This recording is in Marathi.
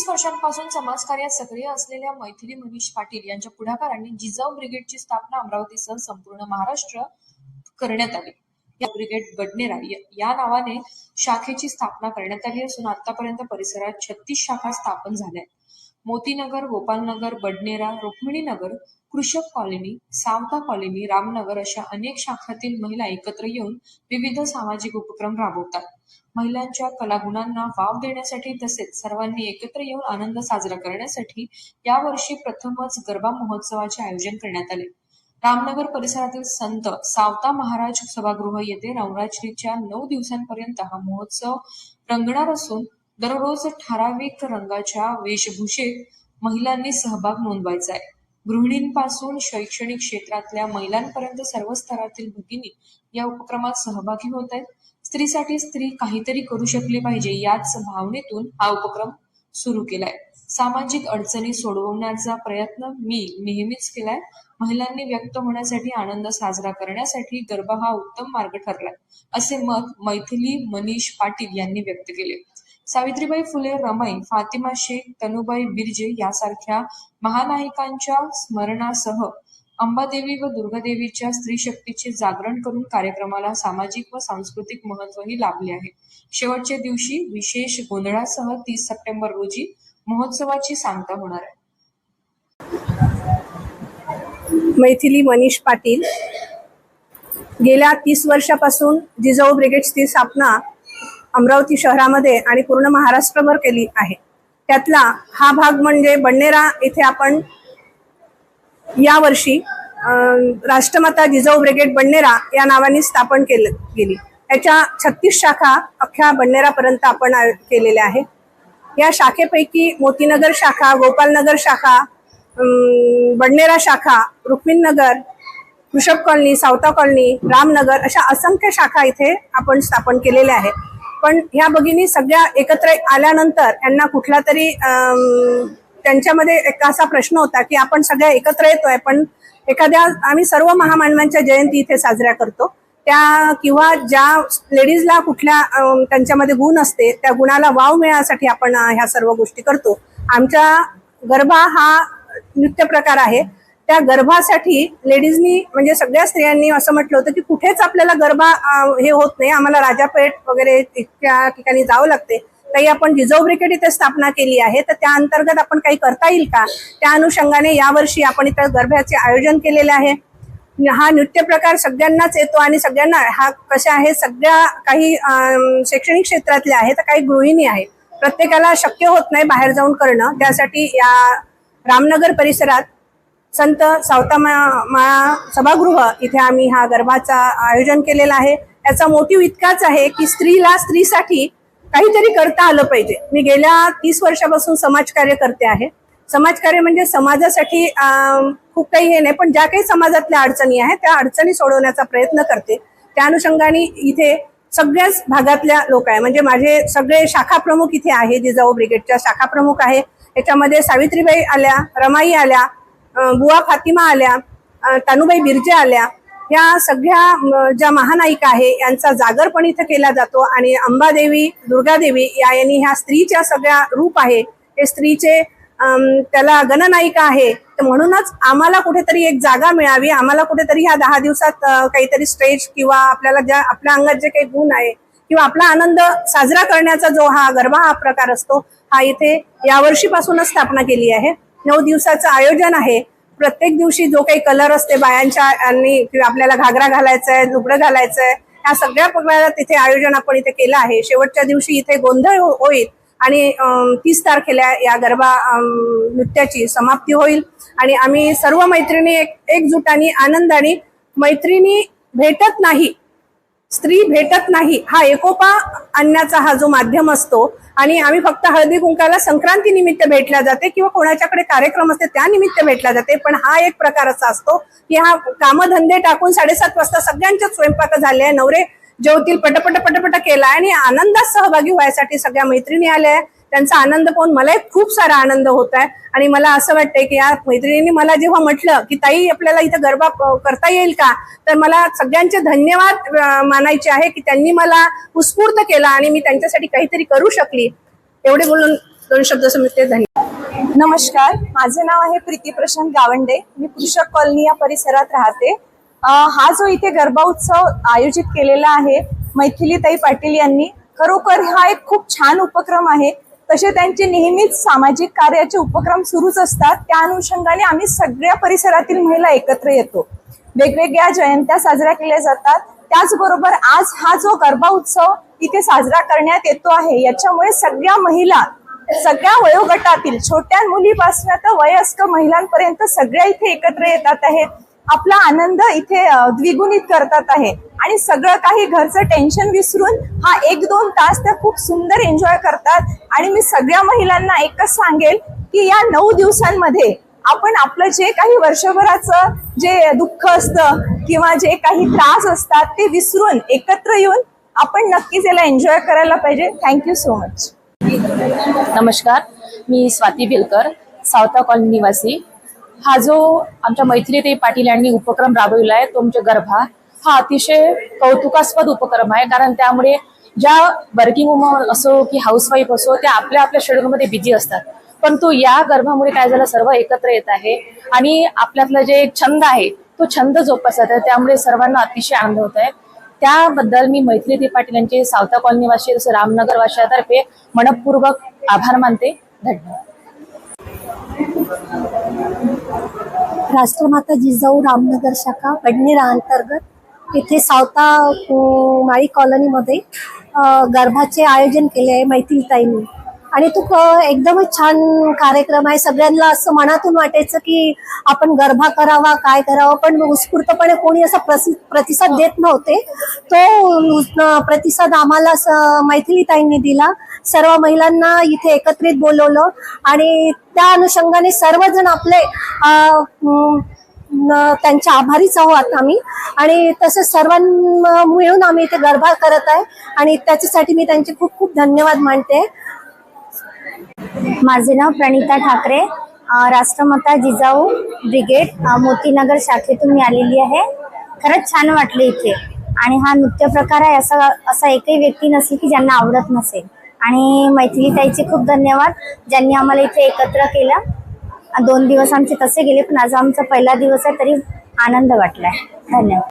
तीस वर्षांपासून समाजकार्यात सक्रिय असलेल्या मैथिली मनीष पाटील यांच्या पुढाकाराने जिजाऊ ब्रिगेडची स्थापना अमरावतीसह संपूर्ण महाराष्ट्र करण्यात आली. या ब्रिगेड बडनेरा या- या नावाने शाखेची स्थापना करण्यात आली असून आतापर्यंत परिसरात छत्तीस शाखा स्थापन झाल्या आहेत. मोतीनगर गोपालनगर बडनेरा रुक्मिणीनगर कृषक कॉलनी सावता कॉलनी रामनगर अशा अनेक शाखातील महिला एकत्र येऊन विविध सामाजिक उपक्रम राबवतात. महिलांच्या कलागुणांना वाव देण्यासाठी तसेच सर्वांनी एकत्र येऊन आनंद साजरा करण्यासाठी यावर्षी प्रथमच गरबा महोत्सवाचे आयोजन करण्यात आले. रामनगर परिसरातील संत सावता महाराज सभागृह येथे नवरात्रीच्या नऊ दिवसांपर्यंत हा महोत्सव रंगणार असून दररोज ठराविक रंगाच्या वेशभूषेत महिलांनी सहभाग नोंदवायचा आहे. गृहिणींपासून शैक्षणिक क्षेत्रातल्या महिलांपर्यंत सर्व स्तरातील भगिनी या उपक्रमात सहभागी होत आहेत. स्त्रीसाठी स्त्री काहीतरी करू शकली पाहिजे याच भावनेतून हा उपक्रम सुरू केलाय. सामाजिक अडचणी सोडवण्याचा प्रयत्न मी नेहमीच केलाय. महिलांनी व्यक्त होण्यासाठी आनंद साजरा करण्यासाठी गरबा हा उत्तम मार्ग ठरलाय असे मत मैथिली मनीष पाटील यांनी व्यक्त केले. सावित्रीबाई फुले रमाई फातिमा शेख तनुबाई बिर्जे यासारख्या महानायिकांच्या स्मरणासह अंबादेवी व दुर्गादेवीच्या स्त्री शक्तीचे जागरण करून कार्यक्रमाला सामाजिक व सांस्कृतिक महत्वही लाभले आहे. शेवटच्या दिवशी विशेष गोंधळासह तीस सप्टेंबर रोजी महोत्सवाची सांगता होणार आहे. मैथिली मनीष पाटील. गेल्या तीस वर्षापासून जिजाऊ ब्रिगेडची स्थापना अमरावती शहरामध्ये आणि पूर्ण महाराष्ट्रभर केली आहे. त्यातला हा भाग म्हणजे बडनेरा इथे आपण यावर्षी अं, राष्ट्रमाता जिजाऊ ब्रिगेड बडनेरा या नावाने स्थापन केलं गेली. याच्या छत्तीस शाखा अख्ख्या बडनेरापर्यंत आपण केलेल्या आहे या शाखेपैकी मोतीनगर शाखा गोपालनगर शाखा अं, बडनेरा शाखा रुक्मिणनगर ऋषभ कॉलनी सावता कॉलनी रामनगर अशा असंख्य शाखा इथे आपण स्थापन केलेल्या आहेत. पण ह्या भगिनी सगळ्या एकत्र आल्यानंतर यांना कुठला तरी त्यांच्यामध्ये एक असा प्रश्न होता की आपण सगळ्या एकत्र येतोय पण एखाद्या आम्ही सर्व महामानवांच्या जयंती इथे साजऱ्या करतो. त्या किंवा ज्या लेडीजला कुठल्या त्यांच्यामध्ये गुण असते त्या गुणाला वाव मिळण्यासाठी आपण ह्या सर्व गोष्टी करतो. आमच्या गरबा हा नृत्य प्रकार आहे. त्या गर्भासाठी लेडीजनी म्हणजे सगळ्या स्त्रियांनी असं म्हटलं होतं की कुठेच आपल्याला गरबा हे होत नाही. आम्हाला राजापेठ वगैरे त्या ठिकाणी जावं लागते. काही आपण जिजाऊ ब्रिगेड इथे स्थापना केली आहे. तर त्या अंतर्गत आपण काही करता येईल का? त्या अनुषंगाने यावर्षी आपण इथं गरब्याचे आयोजन केलेले आहे. हा नृत्य प्रकार सगळ्यांनाच येतो आणि सगळ्यांना हा कशा आहे? सगळ्या काही शैक्षणिक क्षेत्रातल्या आहेत तर काही गृहिणी आहेत. प्रत्येकाला शक्य होत नाही बाहेर जाऊन करणं. त्यासाठी या रामनगर परिसरात संत सावता मा सभागृह इथे आम्ही हा गरबाचा आयोजन केलेला आहे. याचा मोटिव इतकाच आहे की स्त्रीला स्त्रीसाठी काहीतरी करता आलं पाहिजे. मी गेल्या तीस वर्षापासून समाजकार्य करते आहे. समाजकार्य म्हणजे समाजासाठी खूप काही हे नाही पण ज्या काही समाजातल्या अडचणी आहेत त्या अडचणी सोडवण्याचा प्रयत्न करते. त्या अनुषंगाने इथे सगळ्याच भागातल्या लोक आहे. म्हणजे माझे सगळे शाखा प्रमुख इथे आहे जिजाऊ ब्रिगेडच्या शाखा प्रमुख आहे. याच्यामध्ये सावित्रीबाई आल्या रमाई आल्या बुवा फातिमा आल्या तानुबाई बिर्जे आल्या या सगळ्या ज्या महानायिका आहे यांचा जागर पण इथं केला जातो. आणि अंबादेवी दुर्गादेवी या यांनी ह्या स्त्रीच्या सगळ्या रूप आहे. हे स्त्रीचे त्याला गणनायिका आहे. तर म्हणूनच आम्हाला कुठेतरी एक जागा मिळावी. आम्हाला कुठेतरी ह्या दहा दिवसात काहीतरी स्टेज किंवा आपल्याला ज्या आपल्या अंगात जे काही गुण आहे किंवा आपला आनंद साजरा करण्याचा जो हा गरबा हा प्रकार असतो हा इथे यावर्षीपासूनच स्थापना केली आहे. नऊ दिवसाचं आयोजन आहे. प्रत्येक दिवशी जो काही कलर असते बायांच्या आणि किंवा आपल्याला घागरा घालायचा आहे लुगडं घालायचं आहे ह्या सगळ्या प्रकारात तिथे आयोजन आपण इथे केलं आहे. शेवटच्या दिवशी इथे गोंधळ हो- होईल आणि तीस तारखेला या गरबा नृत्याची समाप्ती होईल. आणि आम्ही सर्व मैत्रिणी एक एकजुटाने आनंदाने मैत्रिणी भेटत नाही. स्त्री भेटत नाही हा एकोपा आणण्याचा हा जो माध्यम असतो आणि आम्ही फक्त हळदी कुंकाला संक्रांती निमित्त भेटल्या जाते किंवा कोणाच्याकडे कार्यक्रम असते त्या निमित्त भेटल्या जाते पण हा एक प्रकार असा असतो की हा कामधंदे टाकून साडेसात वाजता सगळ्यांच्याच स्वयंपाक झाले आहे नवरे जेवतील पटपट पटपट केला आणि आनंदात सहभागी व्हायसाठी सगळ्या मैत्रिणी आल्या आहे. त्यांचा आनंद पाहून मलाही खूप सारा आनंद होत आहे आणि मला असं वाटतंय की या मैत्रिणींनी मला जेव्हा म्हटलं की ताई आपल्याला इथं गरबा करता येईल का? तर मला सगळ्यांचे धन्यवाद मानायचे आहे की त्यांनी मला उत्स्फूर्त केला आणि मी त्यांच्यासाठी काहीतरी करू शकली. एवढे बोलून दोन शब्द समजते धन्यवाद. नमस्कार. माझे नाव आहे प्रीती प्रशांत गावंडे. मी कृषक कॉलनी या परिसरात राहते. हा जो इथे गरबा उत्सव आयोजित केलेला आहे मैथिलीताई पाटील यांनी खरोखर हा एक खूप छान उपक्रम आहे. तसे त्यांचे नेहमीच सामाजिक कार्याचे उपक्रम सुरूच असतात. त्या अनुषंगाने आम्ही सगळ्या परिसरातील महिला एकत्र येतो. वेगवेगळ्या जयंत्या साजऱ्या केल्या जातात. त्याचबरोबर आज हा जो गरबा उत्सव इथे साजरा करण्यात येतो आहे याच्यामुळे सगळ्या महिला सगळ्या वयोगटातील छोट्या मुलीपासून तर वयस्क महिलांपर्यंत सगळ्या इथे एकत्र येतात आहेत. आपला आनंद इथे द्विगुणित करतात आहे. आणि सगळं काही घरचं टेन्शन विसरून हा एक दोन तास त्या खूप सुंदर एन्जॉय करतात. आणि मी सगळ्या महिलांना एकच सांगेल की या नऊ दिवसांमध्ये आपण आपलं जे काही वर्षभराचं जे दुःख असतं किंवा जे काही त्रास असतात ते विसरून एकत्र येऊन आपण नक्कीच याला एन्जॉय करायला पाहिजे. थँक्यू सो मच नमस्कार. मी स्वाती बेलकर सावता कॉलनी निवासी. हा जो आमच्या मैत्रीताई पाटील यांनी उपक्रम राबविला आहे तो म्हणजे गर्भा हा अतिशय कौतुकास्पद उपक्रम आहे. कारण त्यामुळे ज्या वर्किंग वुमन असो की हाऊसवाईफ असो त्या आपल्या आपल्या शेड्यूलमध्ये बिझी असतात. परंतु या गर्भामुळे काय झालं सर्व एकत्र येत आहे. आणि आपल्यातलं जे छंद आहे तो छंद जोपासत आहे. त्यामुळे सर्वांना अतिशय आनंद होत आहे. त्याबद्दल मी मैत्रिती पाटील यांचे सावता कॉलनीवासी जसं तसं मनपूर्वक आभार मानते. धन्यवाद. राष्ट्रमाता जिजाऊ रामनगर शाखा बडनेरा अंतर्गत इथे सावता माळी कॉलनीमध्ये गर्भाचे आयोजन केले आहे मैथिलताईंनी. आणि तो क- एकदमच छान कार्यक्रम आहे. सगळ्यांना असं मनातून वाटायचं की आपण गरबा करावा काय करावं. पण उत्स्फूर्तपणे कोणी असा प्रतिसाद देत नव्हते. तो प्रतिसाद आम्हाला स- मैथिलीताईंनी दिला. सर्व महिलांना इथे एकत्रित बोलवलं. आणि त्या अनुषंगाने सर्वजण आपले त्यांच्या आभारीच आहोत आम्ही. आणि तसं सर्वां मिळून आम्ही इथे गरबा करत आहे. आणि त्याच्यासाठी मी त्यांचे खूप खूप धन्यवाद मानते. माझे नाव प्रणिता ठाकरे राष्ट्रमता राष्ट्रमाता जिजाऊ ब्रिगेड मोतीनगर शाखेतून मी आलेली आहे. खरंच छान वाटले इथे. आणि हा नृत्य प्रकार आहे असा असा एकही व्यक्ती नसेल की ज्यांना आवडत नसेल. आणि मैथिली ताईचे खूप धन्यवाद ज्यांनी आम्हाला इथे एकत्र केलं. दोन दिवस आमचे तसे गेले पण आज आमचा पहिला दिवस आहे तरी आनंद वाटलाय. धन्यवाद.